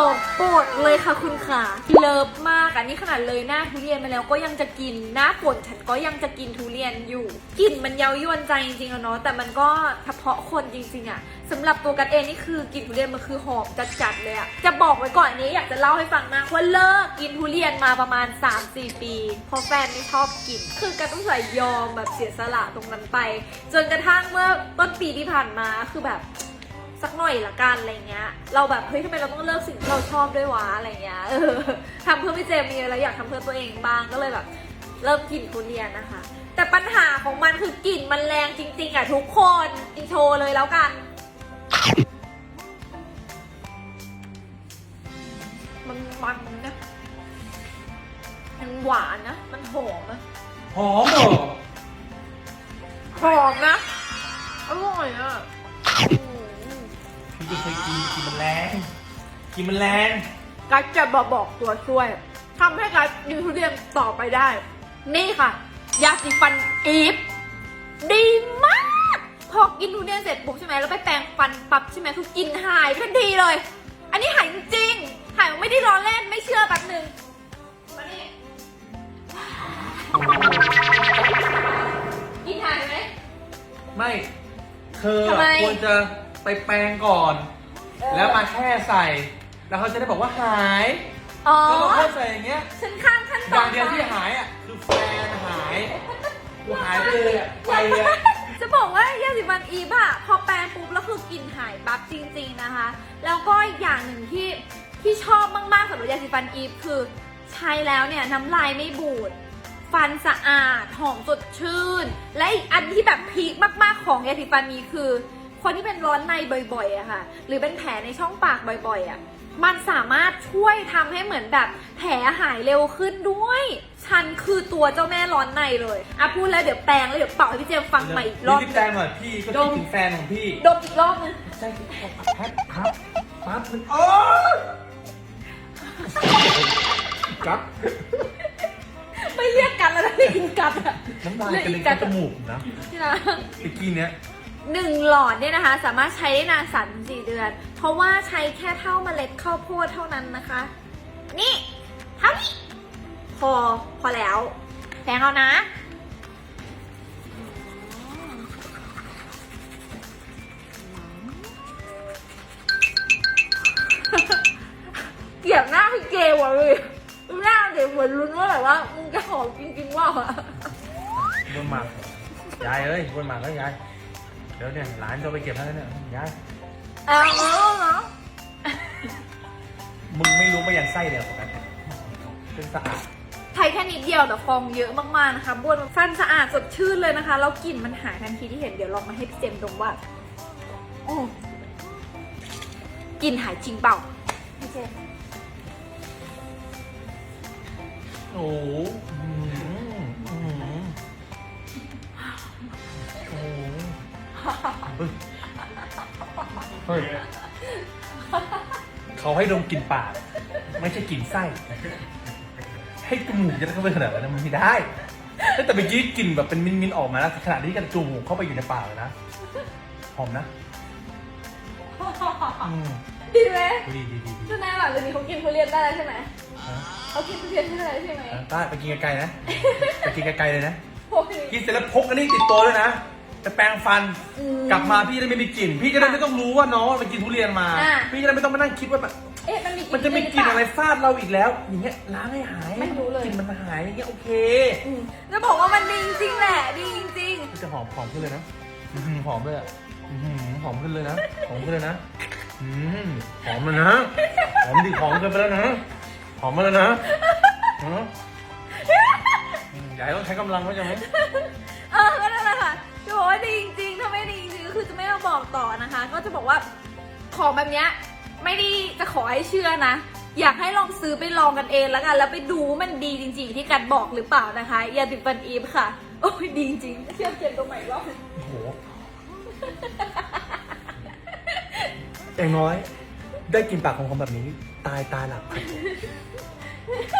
ของโปรดเลยค่ะคุณขาเลิฟมากอันนี้ขนาดเลยหน้าทุเรียนมาแล้วก็ยังจะกินหน้าฝนฉันก็ยังจะกินทุเรียนอยู่กลิ่นมันเย้ายวนใจจริงๆอะเนาะแต่มันก็เฉพาะคนจริงๆอะสำหรับตัวกันเองนี่คือกลิ่นทุเรียนมันคือหอมจัดๆเลยอะจะบอกไว้ก่อนอันนี้อยากจะเล่าให้ฟังมากว่าเลิกกินทุเรียนมาประมาณ 3-4 ปีเพราะแฟนไม่ชอบกิน คือกันต้องใส่ยอมแบบเสียสละตรงนั้นไป จนกระทั่งเมื่อต้นปีที่ผ่านมาคือแบบ สักหน่อยละกันอะไรเงี้ย เราแบบเฮ้ยทำไมเราต้องเลิกสิ่งที่เราชอบด้วยวะอะไรเงี้ยเออทำเพื่อพี่เจมมีอะไรอยากทำเพื่อตัวเองบ้างก็เลยแบบเริ่มกินทุเรียนนะคะ แต่ปัญหาของมันคือกลิ่นมันแรงจริง ๆอะทุกคนอินโทรเลยแล้วกันมันมันนะมันหวานนะ มันหอมนะหอมเหรอหอมนะ อร่อยอะอื มพี่ก็เคยกินกินมันแรงกินมันแรงกัดจะบอกบอกตัวช่วยทำให้กัดกินทุเรียนต่อไปได้ นี่ค่ะ ยาสีฟันอีฟดีมาก พอกินทุเรียนเสร็จปุ๊บใช่ไหมแล้วไปแปรงฟันปั๊บใช่ไหมคือกลินหายทันทีเลย อันนี้หายจริงๆหายไม่ได้ล้อเล่นไม่เชื่อแป๊บหนึ่งมานี่กินหายไหมไม่ เธอทำไม ควรจะไปแปรงก่อนแล้วมาแค่ใส่ แล้วเขาจะได้บอกว่าหายอ๋อ แล้วเราแค่ใส่อย่างเงี้ย ฉันข้ามขั้นอตอนย่างเดียวที่หายอะคือแฟนหายกูหายไปเลยอะไปอะจะบอกว่ายาสีฟันอีฟอะพอแปรงปุ๊บแล้วคือกลิ่นหายปั๊บจริง ๆนะคะ แล้วก็อีกอย่างหนึ่งที่ที่ชอบมากๆสำหรับยาสีฟันอีฟคือใช้แล้วเนี่ยน้ำลายไม่บูด ฟันสะอาดหอมสดชื่น และอีกอันที่แบบพีคมากๆของยาสีฟันนี้คือ คนที่เป็นร้อนในบ่อยๆอะค่ะ หรือเป็นแผลในช่องปากบ่อยๆอะมันสามารถช่วยทำให้เหมือนแบบแผลหายเร็วขึ้นด้วย ฉันคือตัวเจ้าแม่ร้อนในเลยอะพูดแล้วเดี๋ยวแปรงแล้วเดี๋ยวเป่าให้พี่เจมส์ฟังใหม่อีกรอบรีบแปรงหน่อยพี่ก็ดคิดมถึงแฟนของพี่ดมอีกรอบนึงใช่แพ็คครับปั๊บมันโอ้กัดไเรียกอินกันอะน้ำลายเรียกกระอิเด็นนกัเข้านจมูกนะที่นะตะกี้เนี้ย หนึ่งหลอดเนี่ยนะคะ สามารถใช้ได้นานสามสี่เดือน เพราะว่าใช้แค่เท่าเมล็ดข้าวโพดเท่านั้นนะคะ นี่เท่านี้พอพอแล้วแพงเอานะ เดี๋ยวเหมือนลุ้นว่าแบบว่ามึงจะหอมจริงๆว่าอะบนหมากยายเอ้ยบนหมากแล้วยายเดี๋ยวเนี่ยหลานจะไปเก็บแล้วเนี่ยยายเอาเนาะมึงไม่รู้มายันไส้เลยของกันเป็นสะอาดใช้แค่นิดเดียวแต่ฟองเยอะมากๆนะคะบ้วนฟันสะอาดสดชื่นเลยนะคะแล้วกลิ่นมันหายทันทีที่เห็นเดี๋ยวลองมาให้พี่เจมส์ดมว่าโอ้กลิ่นหายจริงเปล่าพี่เจมส์ โอ้โหอื้อหืออื้อหือโอ้โหเฮ้ยเขาให้ดมกลิ่นปาก ไม่ใช่กลิ่นไส้ ให้จมูกจะเข้าไปขนาดนั้นมันไม่ได้แต่เมื่อกี้กลิ่นแบบเป็นมินๆออกมาแล้วขณะที่กันจมูกเข้าไปอยู่ในปากเลยนะ หอมนะ อืม ดีไหมดีดีดีดีช่วงหน้าหลังเดี๋ยวนี้เขากินทุเรียนได้แล้วใช่ไหมฮะเขากินทุเรียนได้แล้วใช่ไหมได้ไปกินไกลๆนะ ไปกินไกลๆเลยนะพวกนี้กินเสร็จแล้วพกอันนี้ติดตัวด้วยนะจะแปรงฟันอืมกลับมาพี่จะได้ไม่มีกลิ่น พี่จะได้ไม่ต้องรู้ว่าน้องมันกินทุเรียนมาอะพี่จะได้ไม่ต้องมานั่งคิดว่าแบบเอ๊ะมันมีมันจะไม่กลิ่นอะไรฟาดเราอีกแล้ว อย่างเงี้ยล้างให้หายไม่รู้เลยกลิ่นมันหายอย่างเงี้ยโอเคอืมจะบอกว่ามันดีจริงๆแหละดีจริงมันจะหอมหอมขึ้นเลยนะอื้อหือหอมเลยอะอื้อหือหอมขึ้นเลยนะหอมขึ้นเลยนะ อืมหอมเลยนะหอมดิหอมเกินไปแล้วนะหอมมาแล้วนะฮะอืมอย่าให้ต้องใช้กำลังเข้าใจไหมๆเออก็นั่นแหละค่ะจะบอกว่าดีจริงๆถ้าไม่ดีจริงๆก็คือจะไม่มาบอกต่อนะคะ ก็จะบอกว่าของแบบเนี้ยไม่ได้จะขอให้เชื่อนะ อยากให้ลองซื้อไปลองกันเองแล้วกัน แล้วไปดูว่ามันดีจริงๆที่กันบอกหรือเปล่านะคะยาติฟันอีฟค่ะ โอ้ยดีจริงๆเชื่อเจนตรงไหนรอบโอ้โห อย่างน้อย ได้กินปากของคนแบบนี้ ตายตาหลับครับพอแล้ว